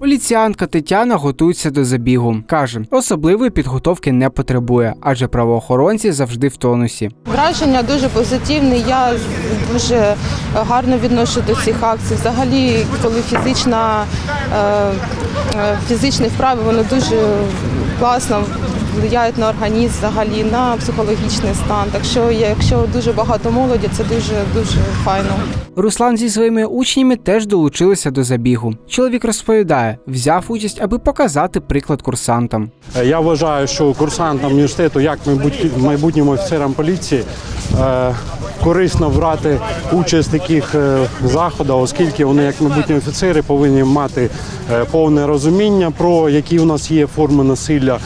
Поліціянка Тетяна готується до забігу. каже, особливої підготовки не потребує, адже правоохоронці завжди в тонусі. Враження дуже позитивне. Я дуже гарно відношу до цих акцій. Взагалі, коли фізична, е, е, фізичні вправи, вони дуже класно впливають на організм, взагалі на психологічний стан. Так що, якщо дуже багато молоді, це дуже дуже файно. Руслан зі своїми учнями теж долучилися до забігу. Чоловік розповідає, взяв участь, аби показати приклад курсантам. Я вважаю, що курсантам університету, як майбут- майбутнім офіцерам поліції, е, корисно брати участь в таких е, заходах, оскільки вони, як майбутні офіцери, повинні мати е, повне розуміння про які у нас є форми насилля,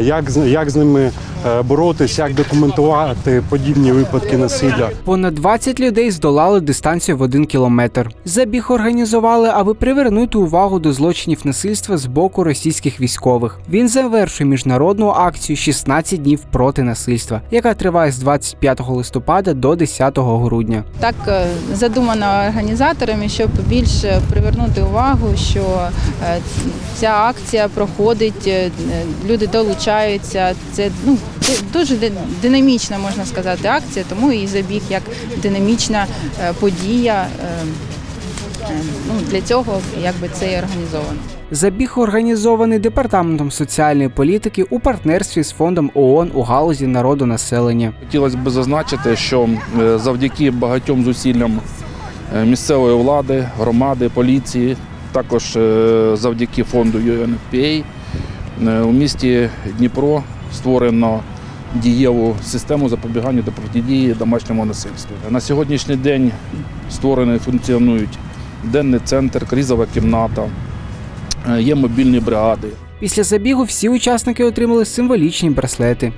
як, з- як з ними е, боротись, як документувати подібні випадки насилля. Понад 20 людей здолали дистанцію в один кілометр. Забіг організували, аби привернути увагу до злочинів насильства з боку російських військових. Він завершує міжнародну акцію «16 днів проти насильства, яка триває з 25 листопада до 10 грудня. Так е, задумано організаторами, щоб більше привернути увагу, що е, ця акція проходить, люди долучаються. Це ну дуже ди- динамічна, можна сказати, акція, тому і забіг як динамічна е, подія. е, е, Ну, для цього якби це і організовано. Забіг організований департаментом соціальної політики у партнерстві з фондом ООН у галузі народонаселення. Хотілося б зазначити, що завдяки багатьом зусиллям місцевої влади, громади, поліції, також завдяки фонду UNFPA у місті Дніпро створено дієву систему запобігання та протидії домашньому насильству. На сьогоднішній день створені функціонують денний центр, кризова кімната, е, є мобільні бригади. Після забігу всі учасники отримали символічні браслети.